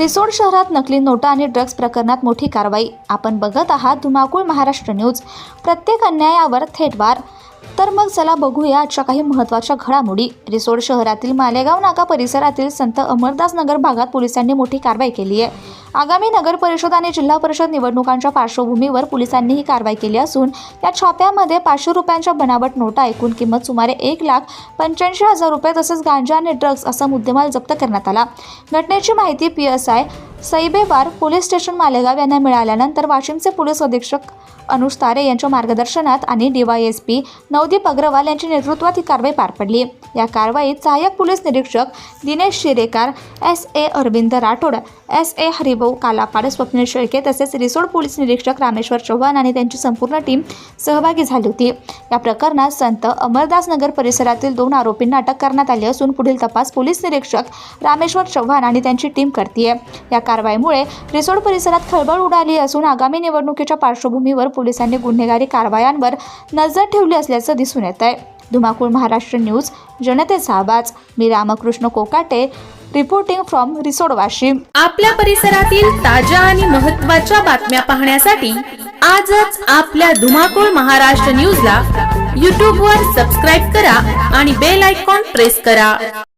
रिसोड शहरात नकली नोटा आणि ड्रग्ज प्रकरणात मोठी कारवाई. आपण बघत आहात धुमाकूळ महाराष्ट्र न्यूज. प्रत्येक अन्यायावर थेट वार. तर मग चला बघूया आजच्या काही महत्त्वाच्या घडामोडी. रिसोड शहरातील मालेगाव नाका परिसरातील संत अमरदास नगर भागात पोलिसांनी मोठी कारवाई केली आहे. आगामी नगर परिषद आणि जिल्हा परिषद निवडणुकांच्या पार्श्वभूमीवर पोलिसांनी ही कारवाई केली असून या छाप्यामध्ये पाचशे रुपयांच्या बनावट नोटा एकूण किंमत सुमारे एक लाख पंच्याऐंशी हजार रुपये तसेच गांजा आणि ड्रग्ज असा मुद्देमाल जप्त करण्यात आला. घटनेची माहिती P S I Saibewar police station Malegaon यांना मिळाल्यानंतर वाशिमचे पोलीस अधीक्षक अनुज तारे यांच्या मार्गदर्शनात आणि डीवायएसपी नवदीप अग्रवाल यांच्या नेतृत्वात ही कारवाई पार पडली. या कारवाईत सहाय्यक पोलीस निरीक्षक Dinesh Shirekar S A Arvind Rathod S A Haribhau Kalapad Swapnil Shelke तसेच रिसोड पोलीस निरीक्षक रामेश्वर चव्हाण आणि त्यांची संपूर्ण टीम सहभागी झाली होती. या प्रकरणात संत अमरदास नगर परिसरातील दोन आरोपींना अटक करण्यात आली असून पुढील तपास पोलीस निरीक्षक रामेश्वर चव्हाण आणि त्यांची टीम करते या कारवाईमुळे रिसोड परिसरात खळबळ उडाली असून आगामी निवडणुकीच्या पार्श्वभूमीवर पोलिसांनी गुन्हेगारी कारवायांवर नजर ठेवली असल्याचं दिसून येत आहे धुमाकूळ महाराष्ट्र न्यूज जनतेचा आवाज. मी रामकृष्ण कोकाटे रिपोर्टिंग फ्रॉम रिसोड वाशिम आपल्या परिसरातील ताज्या आणि महत्त्वाच्या बातम्या पाहण्यासाठी आजच आपल्या धुमाकूळ महाराष्ट्र न्यूजला यूट्यूबवर सबस्क्राईब करा आणि बेल आयकॉन प्रेस करा.